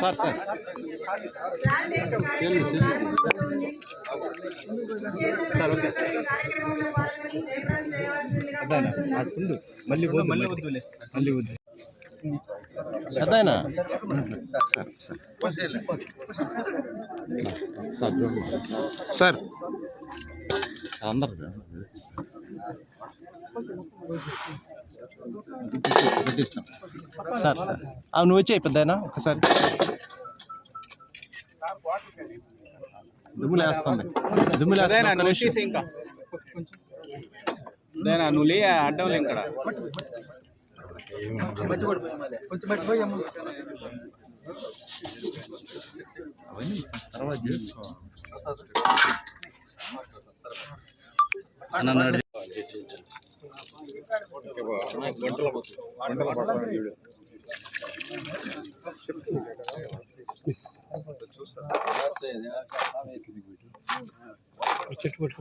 Sir sir cell cell sir okay sir. అదానా మళ్ళీ వద్దు మళ్ళీ వద్దులే మళ్ళీ. వద్దు అదానా sir sir. Sir sir. Sir అందరు పెట్టిస్తాం. Sir sir. అవి నువ్వు వచ్చాయి పెద్దయినా ఒకసారి. దుమ్ములేస్తుంది దుమ్ములేస్తుంది ఒక్క నిమిషం. ఇంకా. దేనా నువ్వు లే అడ్డం లే ఇక్కడ. అవన్నీ తర్వాత చేసుకో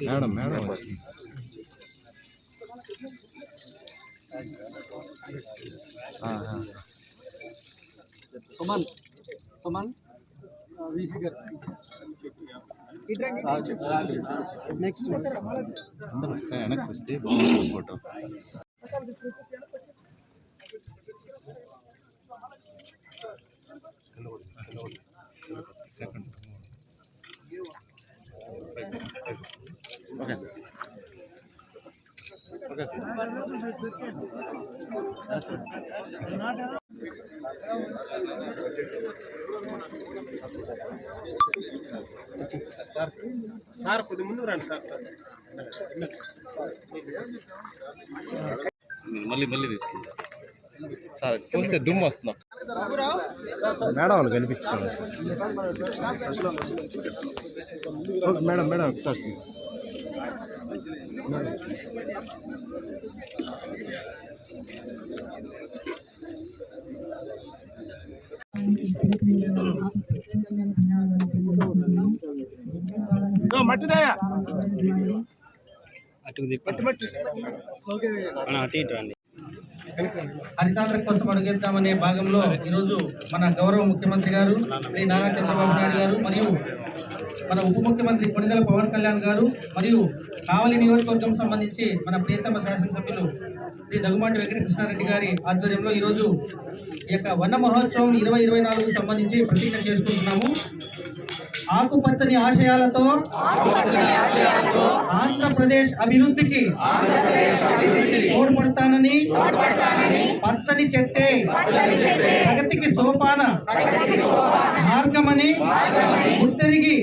మేడం మేడం సుమన్ సుమన్ అందరూ ఒకసారి వెనక్కి వస్తే బాగుంటుంది photo second okay sir okay sir sir కొద్ది ముందు రండి సార్ సార్. మళ్ళీ మళ్ళీ తీసుకుంటా. సార్ చూస్తే దుమ్ము వస్తుంది. మేడం వాళ్ళు కనిపించుకోండి సార్ మేడం మేడం ఒకసారి తిప్పి మనం అటు ఇటు రండి హరితాంధ్ర కోసం అడుగేద్దామనే భాగంలో ఈరోజు మన గౌరవ ముఖ్యమంత్రి గారు శ్రీ నారా చంద్రబాబు నాయుడు గారు మరియు మన ఉప ముఖ్యమంత్రి కొణిదెల పవన్ కళ్యాణ్ గారు మరియు కావలి నియోజకవర్గం సంబంధించి మన ప్రియతమ శాసనసభ్యులు శ్రీ దగ్గుమాటి వెంకటకృష్ణారెడ్డి గారి ఆధ్వర్యంలో ఈరోజు ఈ యొక్క వన మహోత్సవం ఇరవై ఇరవై నాలుగు సంబంధించి ప్రతిజ్ఞ చేసుకుంటున్నాము. ఆకుపచ్చని ఆశయాలతో ఆంధ్రప్రదేశ్ అభివృద్ధికి తోడ్పడతానని పచ్చని చెట్టే ప్రగతికి సోపాన మార్గమని గుర్తెరిగి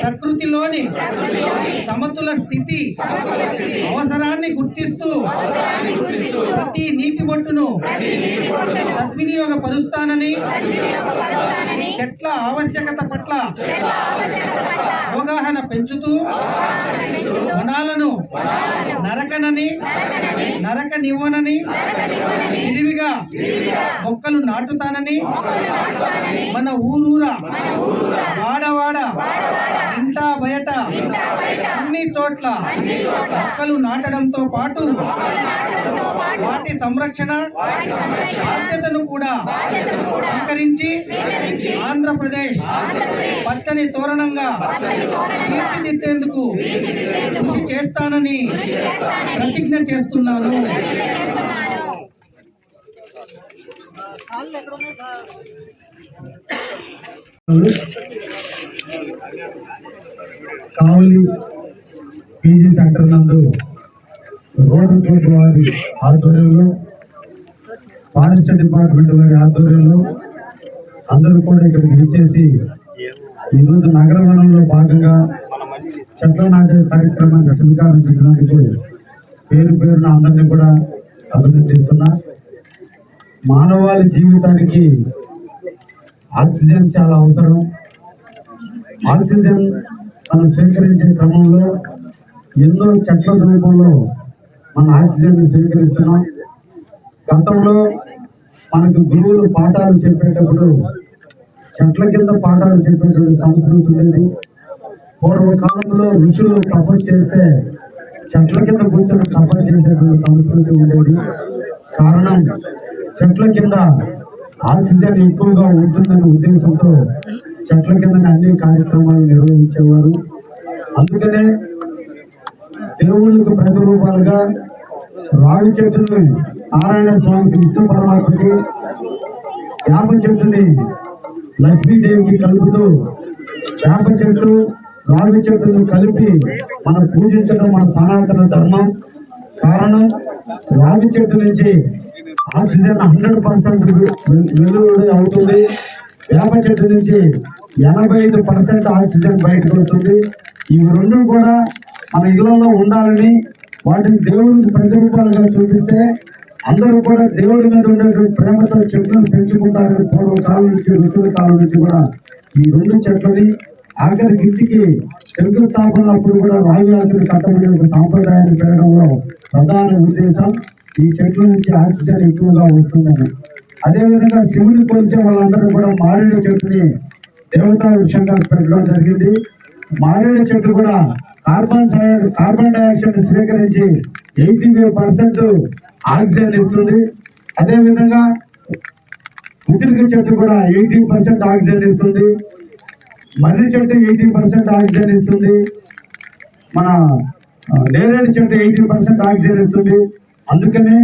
ప్రకృతిలోని సమతుల స్థితి అవసరాన్ని గుర్తిస్తూ ప్రతి నీటి బొట్టును సద్వినియోగ పరుస్తానని చెట్ల ఆవశ్యకత పట్ల అవగాహన పెంచుతూ వనాలను నరకనని నరక నివ్వనని విరివిగా మొక్కలు నాటుతానని మన ఊరూర వాడవాడ ఇంటా బయట అన్ని చోట్ల మొక్కలు నాటడంతో పాటు వాటి సంరక్షణ బాధ్యతను కూడా స్వీకరించి ఆంధ్రప్రదేశ్ పచ్చని తోరణంగా తీర్చిదిద్దేందుకు కృషి చేస్తానని ప్రతిజ్ఞ చేస్తున్నాను. కావలి పీజీ సెంటర్ నందు రోడ్డు వారి ఆధ్వర్యంలో ఫారెస్ట్ డిపార్ట్మెంట్ వారి ఆధ్వర్యంలో అందరూ కూడా ఇక్కడ విచ్చేసి ఈరోజు నగర వనంలో భాగంగా చెట్ల నాటే కార్యక్రమానికి శ్రీకారం చుట్టినందుకు పేరు పేరున అందరినీ కూడా అభినందిస్తున్నా మానవాళి జీవితానికి ఆక్సిజన్ చాలా అవసరం. ఆక్సిజన్ మనం స్వీకరించే క్రమంలో ఎన్నో చెట్ల రూపంలో మన ఆక్సిజన్ స్వీకరిస్తున్నాం. గతంలో మనకు గురువులు పాఠాలు చెప్పేటప్పుడు చెట్ల కింద పాఠాలు చెప్పేటువంటి సంస్కృతి ఉండేది. పూర్వకాలంలో ఋషులు తపన చేస్తే చెట్ల కింద కూర్చొని తపన చేసేటువంటి సంస్కృతి ఉండేది. కారణం చెట్ల కింద ఆక్సిజన్ ఎక్కువగా ఉంటుందనే ఉద్దేశంతో చెట్ల కింద అన్ని కార్యక్రమాలు నిర్వహించేవారు. అందుకనే దేవుళ్ళకు ప్రతిరూపాలుగా రావి చెట్టును నారాయణ స్వామికి విష్ణు పరమాత్మకి వేప చెట్టుని లక్ష్మీదేవికి కలుపుతూ వేప చెట్టు రావి చెట్టును కలిపి మనం పూజించడం మన సనాతన ధర్మం. కారణం రావి చెట్టు నుంచి ఆక్సిజన్ హండ్రెడ్ పర్సెంట్ వెలువడి అవుతుంది. వేప చెట్టు నుంచి ఎనభై ఐదు పర్సెంట్ ఆక్సిజన్ బయటకు వస్తుంది. ఇవి రెండు కూడా మన ఇళ్ళలో ఉండాలని వాటిని దేవునికి ప్రతిరూపాలుగా చూపిస్తే అందరూ కూడా దేవుడి మీద ఉండేటువంటి ప్రేమతో చెట్లను పెంచుకుంటారని పూర్వ కాలం నుంచి ఋషుల కాలం నుంచి కూడా ఈ రెండు చెట్లని ఆఖరి ఇంటికి శంకుస్థాపన అప్పుడు కూడా రావి ఆకులు కట్టబడి ఒక సాంప్రదాయాన్ని పెరగడంలో ప్రధాన ఉద్దేశం ఈ చెట్ల నుంచి ఆక్సిజన్ ఎక్కువగా వస్తుందని. అదేవిధంగా శివుని కొలిచే వాళ్ళందరూ కూడా మారేడు చెట్టుని దేవతా వృక్షంగా పెట్టడం జరిగింది. మారేడు చెట్టు కూడా కార్బన్ కార్బన్ డైఆక్సైడ్ స్వీకరించి ఎయిటీ ఫైవ్ పర్సెంట్ ఆక్సిజన్ ఇస్తుంది. అదేవిధంగా ఉసిరిక చెట్టు కూడా ఎయిటీ పర్సెంట్ ఆక్సిజన్ ఇస్తుంది. మర్రి చెట్టు ఎయిటీ పర్సెంట్ ఆక్సిజన్ ఇస్తుంది. మన నేరేడు చెట్టు ఎయిటీ పర్సెంట్ ఆక్సిజన్ ఇస్తుంది. అందుకనే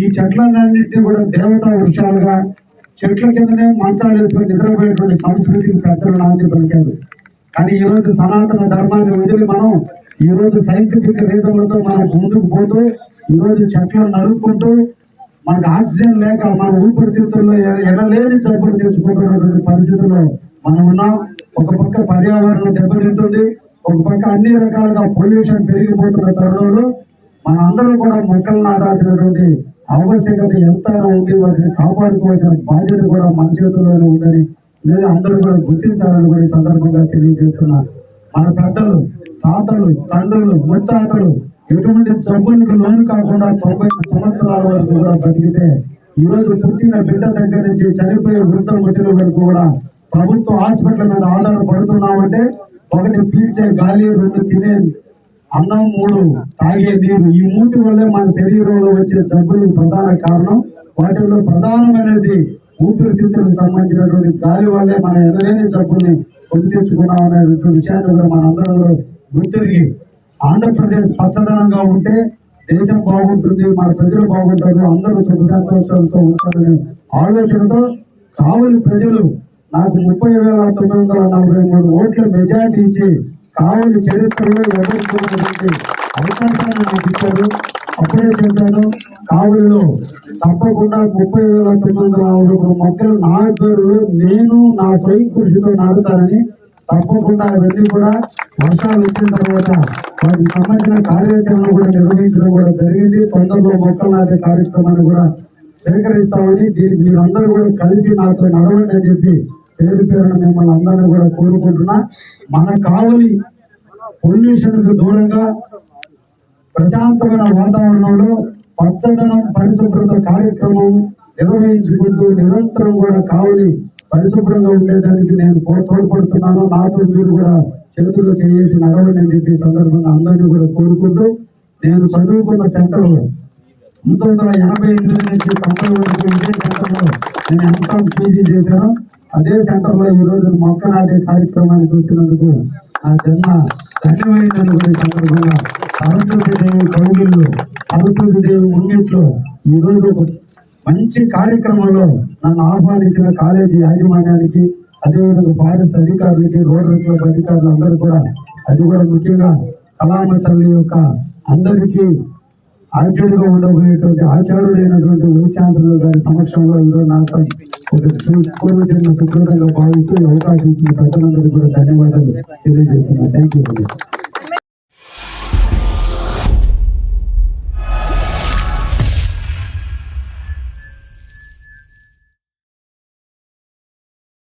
ఈ చెట్లన్నింటినీ కూడా దేవతా వృక్షాలుగా చెట్ల కిందనే మంచాలు వేసుకొని నిద్రపోయేటువంటి సంస్కృతికి పెద్దలు నాంది పలికారు. కానీ ఈ రోజు సనాతన ధర్మాన్ని వదిలి మనం ఈ రోజు సైంటిఫిక్ రీజన్లతో మనం ముందుకు పోతూ ఈరోజు చెట్లను నడుపుకుంటూ మనకు ఆక్సిజన్ లేక మన ఊపిరితిత్తుల్లో ఎడలేని ఎనలేని జబ్బులు తెచ్చుకుంటున్నటువంటి పరిస్థితుల్లో మనం ఉన్నాం. ఒక పక్క పర్యావరణం దెబ్బతింటుంది ఒక పక్క అన్ని రకాలుగా పొల్యూషన్ పెరిగిపోతున్న తరుణంలో మన అందరం కూడా మొక్కలు నాటాల్సినటువంటి ఆవశ్యకత ఎంత ఉంది వాటిని కాపాడుకోవాల్సిన బాధ్యత కూడా మన చేతుల్లోనే ఉందని లేదా అందరూ కూడా గుర్తించాలని కూడా ఈ సందర్భంగా తెలియజేస్తున్నారు మన పెద్దలు తాతలు తండ్రులు ముత్తాతలు ఎటువంటి జబ్బులకు లోను కాకుండా తొంభై సంవత్సరాల వరకు కూడా బతికితే ఈ రోజు పుట్టిన బిడ్డ దగ్గర నుంచి చనిపోయే వృద్ధ ముసలి వరకు కూడా ప్రభుత్వ హాస్పిటల్ మీద ఆధారపడుతున్నామంటే ఒకటి పీల్చే గాలి రెండు తినే అన్నం మూడు తాగే నీరు. ఈ మూటి వల్లే మన శరీరంలో వచ్చే జబ్బులకు ప్రధాన కారణం. వాటిలో ప్రధానమైనది ఊపిరితిత్తులకు సంబంధించినటువంటి గాలి వల్లే మన ఎదలేని జబ్బుల్ని కొని తెచ్చుకున్నాం అనేటువంటి విషయాన్ని కూడా మనందరం కూడా గుర్తిరిగి ఆంధ్రప్రదేశ్ పచ్చదనంగా ఉంటే దేశం బాగుంటుంది మన ప్రజలు బాగుంటారు అందరూ సుఖ సంతోషాలతో ఉంటారనే ఆలోచనతో కావలి ప్రజలు నాకు ముప్పై వేల తొమ్మిది వందల నలభై మూడు ఓట్ల మెజార్టీ ఇచ్చి కావలి చరిత్రలో ఎదుర్కొన్నటువంటి అవకాశాన్ని నాకు ఇచ్చారు. అప్లై చేశాను కావలిలో తప్పకుండా ముప్పై వేల తొమ్మిది వందల నలభై మొక్కలు నా పేరులో నేను నా స్వయం కృషితో నాటుతానని తప్పకుండా అవన్నీ కూడా వర్షాలు వచ్చిన తర్వాత వాటికి సంబంధించిన కార్యాచరణ కూడా నిర్వహించడం కూడా జరిగింది. తొందరలో మొక్కలు నాటే కార్యక్రమాన్ని కూడా సేకరిస్తామని దీనికి మీరందరూ కూడా కలిసి నాతో నడవండి అని చెప్పి పేరు పేరున మిమ్మల్ని అందరినీ కూడా కోరుకుంటున్నా. మన కావలి పొల్యూషన్కు దూరంగా ప్రశాంతమైన వాతావరణంలో పచ్చదనం పరిశుభ్రత కార్యక్రమం నిర్వహించుకుంటూ నిరంతరం కూడా కావలి పరిశుభ్రంగా ఉండేదానికి నేను తోడ్పడుతున్నాను. నాతో మీరు కూడా చేతులు చేసి నడవని చెప్పి సందర్భంగా అందరినీ కూడా కోరుకుంటూ నేను చదువుకున్న సెంటర్ పంతొమ్మిది వందల ఎనభై ఎనిమిది నుంచి తొంభై వరకు ఇదే సెంటర్లో నేను ఎంకామ్ పీజీ చేశాను. అదే సెంటర్లో ఈ రోజు మొక్క నాటే కార్యక్రమానికి వచ్చినందుకు నా జన్మ ధన్యమైందని కూడా సందర్భంగా సరస్వతి దేవి కౌగిళ్ళు సరస్వతి దేవి ముంగిట్లో ఈరోజు ఒక మంచి కార్యక్రమంలో నన్ను ఆహ్వానించిన కాలేజీ యాజమాన్యానికి అదేవిధంగా ఫారెస్ట్ అధికారులకి రోడ్డు క్లబ్ అధికారులు అందరూ కూడా. అది కూడా ముఖ్యంగా కళామ యొక్క అందరికీ ఆచార్యుడిగా ఉండబోయేటువంటి ఆచార్యుడైనటువంటి వైస్ ఛాన్సలర్ గారి సమక్షంలో ఈరోజు నాకు పూర్వజన్మ సుకృతంగా భావిస్తూ ఈ అవకాశం ఇచ్చిన ప్రజలందరికీ కూడా ధన్యవాదాలు తెలియజేస్తున్నాను. Thank you